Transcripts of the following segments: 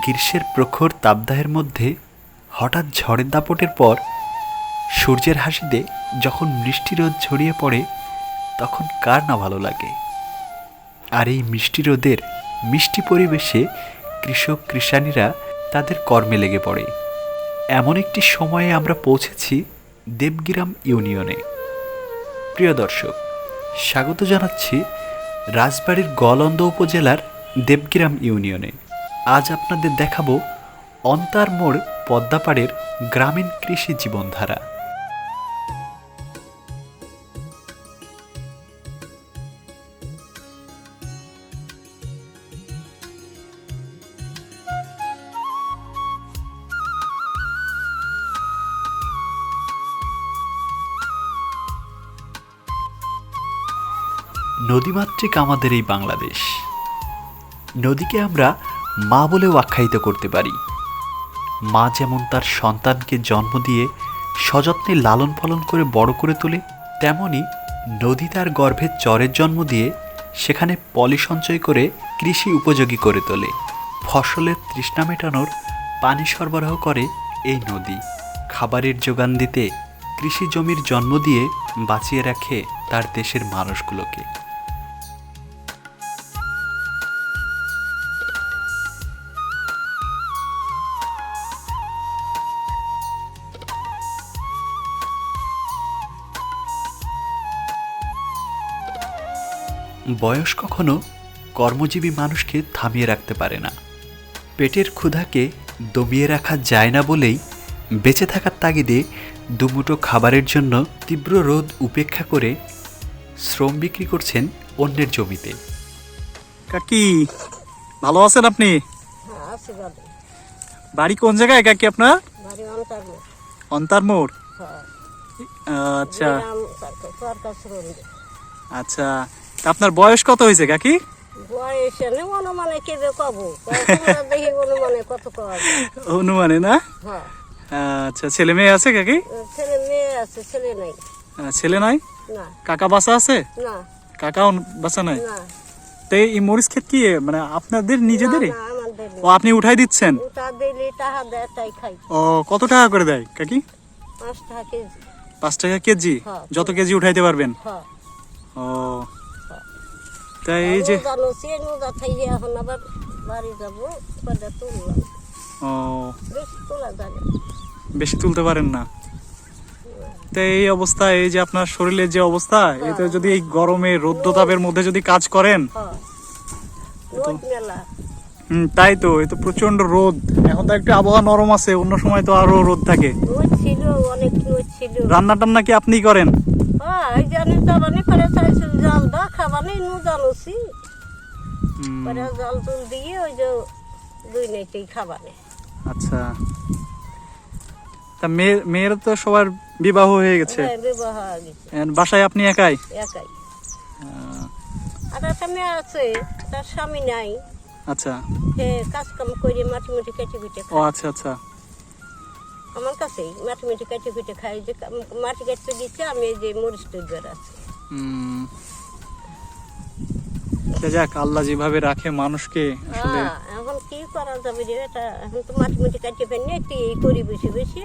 গ্রীষ্মের প্রখর তাপদাহের মধ্যে হঠাৎ ঝড়ের দাপটের পর সূর্যের হাসিতে যখন মিষ্টি রোদ ছড়িয়ে পড়ে, তখন কার না ভালো লাগে? আর এই মিষ্টি রোদের মিষ্টি পরিবেশে কৃষক, কৃষানীরা তাদের কর্মে লেগে পড়ে। এমন একটি সময়ে আমরা পৌঁছেছি দেবগ্রাম ইউনিয়নে। প্রিয় দর্শক, স্বাগত জানাচ্ছি রাজবাড়ির গলন্দ উপজেলার দেবগ্রাম ইউনিয়নে। আজ আপনাদের দেখাবো অন্তার মোড় পদ্মাপাড়ের গ্রামীণ কৃষি জীবনধারা। নদীমাতৃক আমাদের এই বাংলাদেশ। নদীকে আমরা মা বলেও আখ্যায়িত করতে পারি। মা যেমন তার সন্তানকে জন্ম দিয়ে সযত্নে লালন পালন করে বড় করে তোলে, তেমনি নদী তার গর্ভে চরের জন্ম দিয়ে সেখানে পলি সঞ্চয় করে কৃষি উপযোগী করে তোলে। ফসলের তৃষ্ণা মেটানোর পানি সরবরাহ করে এই নদী। খাবারের যোগান দিতে কৃষি জমির জন্ম দিয়ে বাঁচিয়ে রাখে তার দেশের মানুষগুলোকে। বয়স কখনো কর্মজীবী মানুষকে থামিয়ে রাখতে পারে না। পেটের ক্ষুধাকে দমিয়ে রাখা যায় না বলেই বেঁচে থাকার তাগিদে দুমুটো খাবারের জন্য তীব্র রোদ উপেক্ষা করে শ্রম বিক্রি করছেন অন্যের জমিতে। কাকি ভালো আছেন আপনি? হ্যাঁ বাড়ি বাড়ি কোন জায়গায় কাকি আপনার? বাড়ি অন্তর অন্তার মোড়। হ্যাঁ। আচ্ছা। আচ্ছা। আপনার বয়স কত হয়েছে কাকি? অনুমানে না? হ্যাঁ। আচ্ছা ছেলে মেয়ে আছে কাকি? ছেলে মেয়ে আছে ছেলে নাই। ছেলে নাই? কাকা বাসা আছে? না। কাকাও বাসা নাই? তো এই মরিচ ক্ষেত কি মানে আপনাদের নিজেদেরই? ও আপনি উঠাই দিচ্ছেন? ও কত টাকা করে দেয় কাকি? পাঁচ টাকা কেজি। পাঁচ টাকা কেজি? হ্যাঁ। যত কেজি উঠাইতে পারবেন? হ্যাঁ। ও তাই এই যে এখন আবার বাড়ি যাব ও। বেশি তুলতে পারেন না। তো এই অবস্থা এই যে আপনার শরীরের যে অবস্থা এতে যদি এই গরমে রৌদ্রতাপের মধ্যে যদি কাজ করেন হুম, তাই তো এই তো প্রচণ্ড রোদ। এখন তো একটু আবহাওয়া নরম আছে অন্য সময় তো আরও রোদ থাকে। রান্না টান্না কি আপনি করেন? এই জানি চাইছিল জাল দা খাবানি নু জানুছি পরে জাল দিয়ে ওই যে দুই নেটেই খাবানে আচ্ছা। তা মেয়ে মেয়ের তো সবার বিবাহ হয়ে গেছে। হ্যাঁ বিবাহ হয়ে গেছে। বাসায় আপনি একাই? একাই। আর একটা মেয়ে আছে তার স্বামী নাই। আচ্ছা। সে কাজ কাম করে মাটি মুটি কেটে কুটে ও আচ্ছা আচ্ছা। আমার কাছেই মাটি মুটি কেটে কুটে খাই যে মাটি কাটতে দিচ্ছে আমি এই যে মরিচ তৈরি আছি। সে যাক আল্লাহ যেভাবে রাখে মানুষকে আসলে হ্যাঁ এখন কি করা যাবে রে? এটা এখন তো মাটি মুটি কাটতে ফেলনি একটু এই করি বসে বসে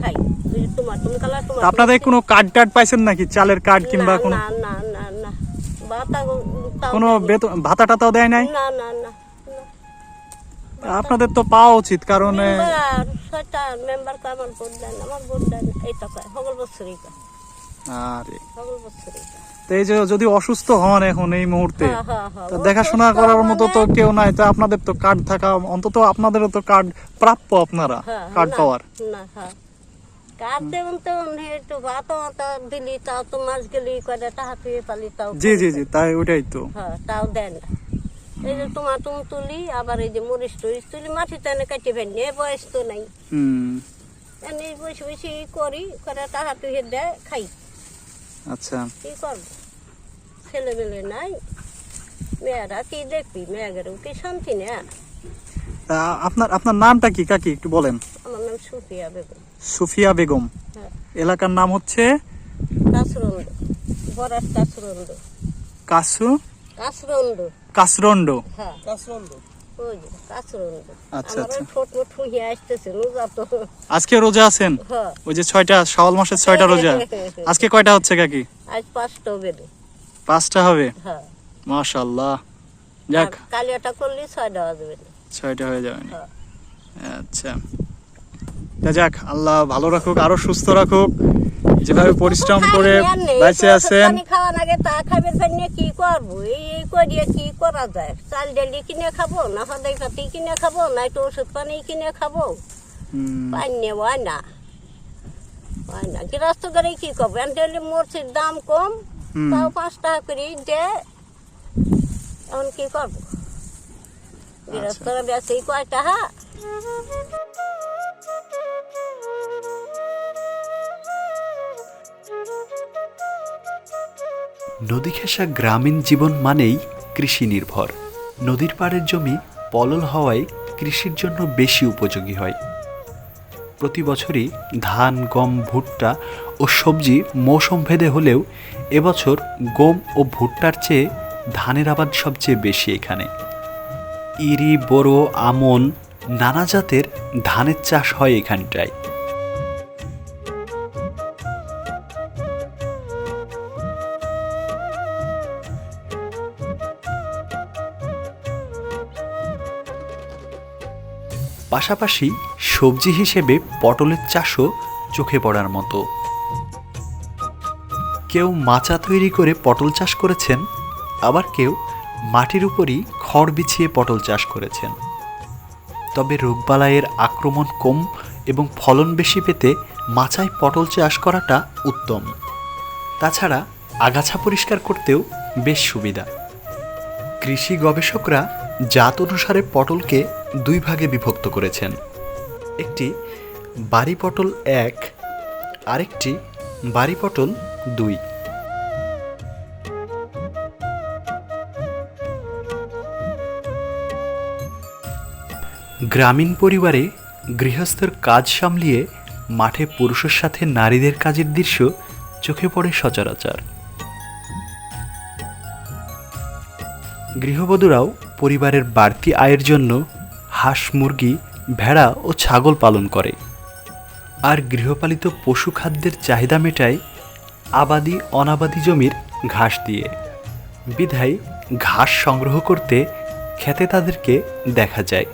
খাই। যে তোমার তুমি কালা তোমার আপনাদের কোনো কার্ড টার্ড পাইছেন নাকি? চালের কার্ড কিংবা না, কোনো না না না। না তাও কোনো বেতন ভাতা টাতাও দেয় নাই? না না না। আপনাদের তো পাওয়া উচিত কারণ মেম্বার আমার ভোট দেন আমার ভোট দেন এই তো সকল বছরই আরে। সকল বছরই তো এই যে যদি অসুস্থ হন এখন এই মুহূর্তে হ্যাঁ, হ্যাঁ, হ্যাঁ। তো দেখাশোনা করার মতো তো মানে- কেউ নাই তো আপনাদের তো কার্ড থাকা অন্তত আপনাদেরও তো কার্ড প্রাপ্য আপনারা কার্ড পাওয়ার। না হ্যাঁ। তো তো জি জি জি তাই ওটাই তো। তাও দেন এই যে তোমার তুমি তুলি আবার এই যে মরিচ টরিচ তুলি মাটি টানে কাটি ফেলনি বয়স তো নাই। এমনি বসে বসে করি করে টাকা তুই দেয় খাই। আচ্ছা। কি করব? ছেলে মেলে নাই। মেয়েরা কি দেখবি? মেয়েদেরও কি শান্তি না? আপনার আপনার নামটা কি? কাকি একটু বলেন। আমার নাম সুফিয়া বেগম। সুফিয়া বেগম। হ্যাঁ। এলাকার নাম হচ্ছে? কাসরন্দ। বরাস কাসরন্দ। কাসু কাসরন্দ কাসরন্ড। হ্যাঁ। ওই যে কাছরণ আচ্ছা, আচ্ছা। আজকে রোজা আছেন? হ্যাঁ। ওই যে ছয়টা শাওয়াল মাসের ছয়টা রোজা। আজকে কয়টা হচ্ছে কাকি? আজ পাঁচটা হবে হ্যাঁ। মাশাল্লাহ যাক। করলে ছয়টা ছয়টা হয়ে যাবে হ্যাঁ। আচ্ছা। তা যাক আল্লাহ ভালো রাখুক আরও সুস্থ রাখুক। যেভাবে পরিশ্রম করে বেঁচে আছেন। খাওয়ার আগে তা খাবে ফেলে কি করব? এই করিয়ে কি করা যায়? চাল ডালি কিনে খাব না সদাই পাতি কিনে খাব না একটু ওষুধ পানি কিনে খাব? হুম, হয় না হয় না। গৃহস্থ করে কি করব? এনটেলি মরছির দাম কম তাও পাঁচ টাকা করে দে। এখন কি করব? গৃহস্থরা বেশি কয় টাকা? নদী গ্রামীণ জীবন মানেই কৃষি নির্ভর। নদীর পাড়ের জমি পলল হওয়ায় কৃষির জন্য বেশি উপযোগী হয়। প্রতি বছরই ধান, গম, ভুট্টা ও সবজি মৌসুম ভেদে হলেও এবছর গম ও ভুট্টার চেয়ে ধানের আবাদ সবচেয়ে বেশি এখানে। ইরি, বোরো, আমন নানা জাতের ধানের চাষ হয় এখানটায়। পাশাপাশি সবজি হিসেবে পটলের চাষও চোখে পড়ার মতো। কেউ মাচা তৈরি করে পটল চাষ করেছেন, আবার কেউ মাটির উপরই খড় বিছিয়ে পটল চাষ করেছেন। তবে রোগবালাইয়ের আক্রমণ কম এবং ফলন বেশি পেতে মাচায় পটল চাষ করাটা উত্তম। তাছাড়া আগাছা পরিষ্কার করতেও বেশ সুবিধা। কৃষি গবেষকরা জাত অনুসারে পটলকে দুই ভাগে বিভক্ত করেছেন। একটি বাড়ি পটল এক, আরেকটি বাড়ি পটল দুই। গ্রামীণ পরিবারে গৃহস্থের কাজ সামলিয়ে মাঠে পুরুষের সাথে নারীদের কাজের দৃশ্য চোখে পড়ে সচরাচর। গৃহবধূরাও পরিবারের বাড়তি আয়ের জন্য হাঁস, মুরগি, ভেড়া ও ছাগল পালন করে। আর গৃহপালিত পশু খাদ্যের চাহিদা মেটায় আবাদি, অনাবাদি জমির ঘাস দিয়ে। বিধায় ঘাস সংগ্রহ করতে খেতে তাদেরকে দেখা যায়।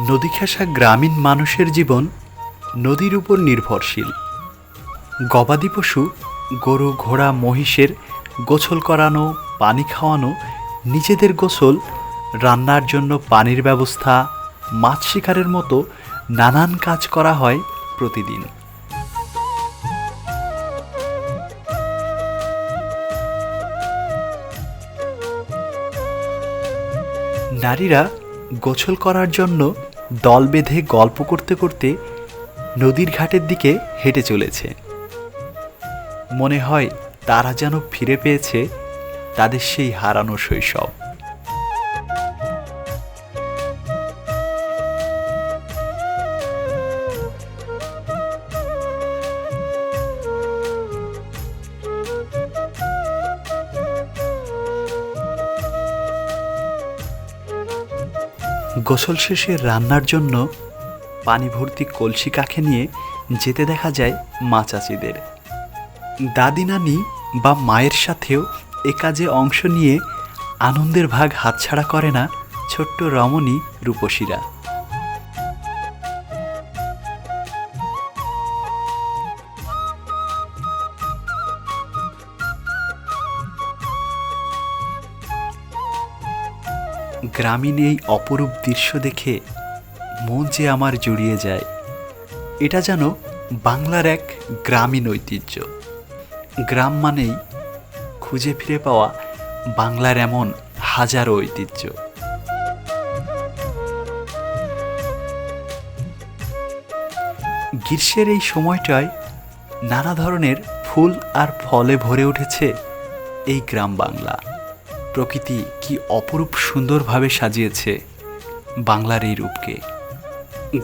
নদী ঘেঁষা গ্রামীণ মানুষের জীবন নদীর উপর নির্ভরশীল। গবাদি পশু, গরু, ঘোড়া, মহিষের গোসল করানো, পানি খাওয়ানো, নিজেদের গোসল, রান্নার জন্য পানির ব্যবস্থা, মাছ শিকারের মতো নানান কাজ করা হয় প্রতিদিন। নারীরা গোসল করার জন্য দল বেঁধে গল্প করতে করতে নদীর ঘাটের দিকে হেঁটে চলেছে। মনে হয় তারা যেন ফিরে পেয়েছে তাদের সেই হারানো শৈশব। গোসল শেষে রান্নার জন্য পানি ভর্তি কলসি কাখে নিয়ে যেতে দেখা যায় মা চাচিদের। দাদি, নানি বা মায়ের সাথেও এ কাজে অংশ নিয়ে আনন্দের ভাগ হাতছাড়া করে না ছোট্ট রমণী রূপসীরা। গ্রামীণ এই অপরূপ দৃশ্য দেখে মন যে আমার জুড়িয়ে যায়, এটা যেন বাংলার এক গ্রামীণ ঐতিহ্য। গ্রাম মানেই খুঁজে ফিরে পাওয়া বাংলার এমন হাজারো ঐতিহ্য। গ্রীষ্মের এই সময়টায় নানা ধরনের ফুল আর ফলে ভরে উঠেছে এই গ্রাম বাংলা। প্রকৃতি কি অপরূপ সুন্দরভাবে সাজিয়েছে বাংলার এই রূপকে।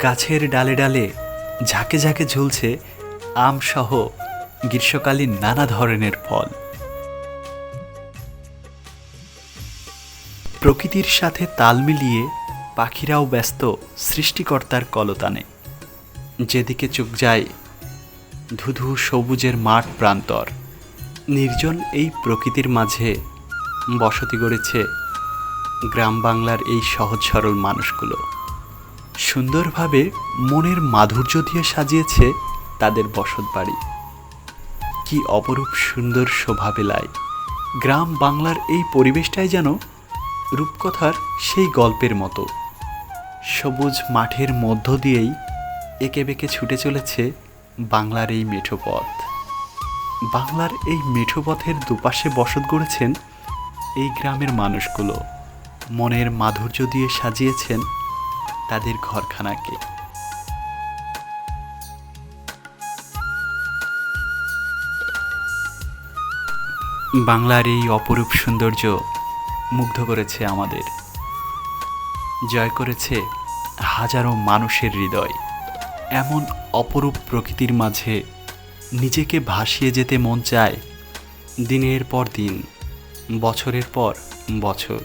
গাছের ডালে ডালে ঝাঁকে ঝাঁকে ঝুলছে আমসহ গ্রীষ্মকালীন নানা ধরনের ফল। প্রকৃতির সাথে তাল মিলিয়ে পাখিরাও ব্যস্ত সৃষ্টিকর্তার কলতানে। যেদিকে চোখ যায়, ধুধু সবুজের মাঠ প্রান্তর। নির্জন এই প্রকৃতির মাঝে বসতি গড়েছে গ্রাম বাংলার এই সহজ সরল মানুষগুলো। সুন্দরভাবে মনের মাধুর্য দিয়ে সাজিয়েছে তাদের বসত বাড়ি। কি অপরূপ সুন্দর শোভা বেলায় গ্রাম বাংলার এই পরিবেশটাই যেন রূপকথার সেই গল্পের মতো। সবুজ মাঠের মধ্য দিয়েই একে বেঁকে ছুটে চলেছে বাংলার এই মেঠো পথ বাংলার এই মেঠো পথের দুপাশে বসত গড়েছেন এই গ্রামের মানুষগুলো মনের মাধুর্য দিয়ে সাজিয়েছেন তাদের ঘরখানাকে। বাংলার এই অপরূপ সৌন্দর্য মুগ্ধ করেছে আমাদের। জয় করেছে হাজারো মানুষের হৃদয়। এমন অপরূপ প্রকৃতির মাঝে নিজেকে ভাসিয়ে যেতে মন চায় দিনের পর দিন। বছরের পর বছর।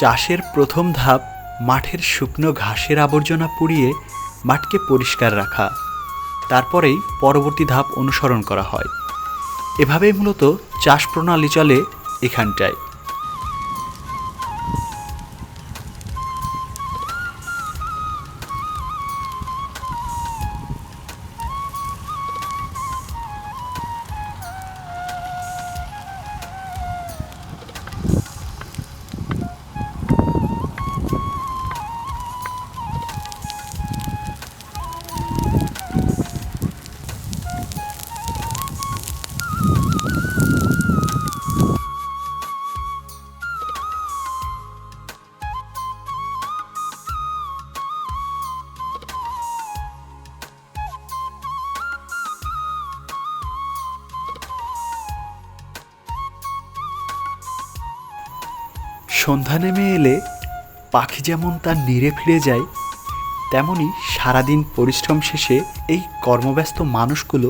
চাষের প্রথম ধাপ, মাঠের শুকনো ঘাসের আবর্জনা পুড়িয়ে মাঠকে পরিষ্কার রাখা। তারপরেই পরবর্তী ধাপ অনুসরণ করা হয়। এভাবেই মূলত চাষ প্রণালী চলে এখানটায়। সন্ধ্যা নেমে এলে পাখি যেমন তার নীড়ে ফিরে যায়, তেমনি সারাদিন পরিশ্রম শেষে এই কর্মব্যস্ত মানুষগুলো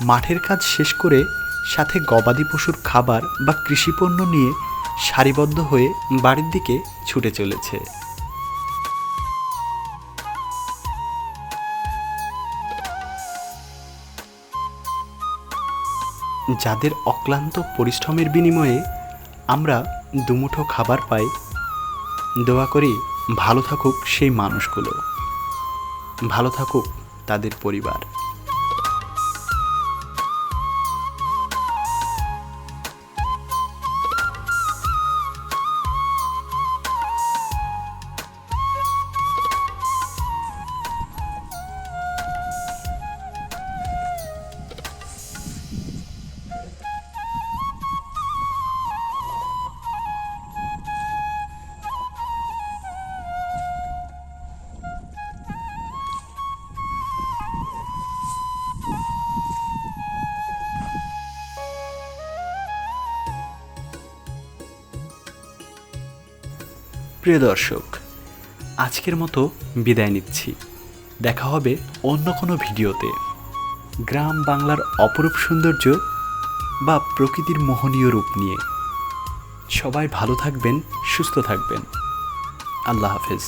মাঠের কাজ শেষ করে সাথে গবাদি পশুর খাবার বা কৃষিপণ্য নিয়ে সারিবদ্ধ হয়ে বাড়ির দিকে ছুটে চলেছে। যাদের অক্লান্ত পরিশ্রমের বিনিময়ে আমরা দুমুঠো খাবার পাই দোয়া করি ভালো থাকুক সেই মানুষগুলো। ভালো থাকুক তাদের পরিবার। প্রিয় দর্শক, আজকের মতো বিদায় নিচ্ছি। দেখা হবে অন্য কোনো ভিডিওতে। গ্রাম বাংলার অপরূপ সৌন্দর্য বা প্রকৃতির মোহনীয় রূপ নিয়ে। সবাই ভালো থাকবেন, সুস্থ থাকবেন। আল্লাহ হাফেজ।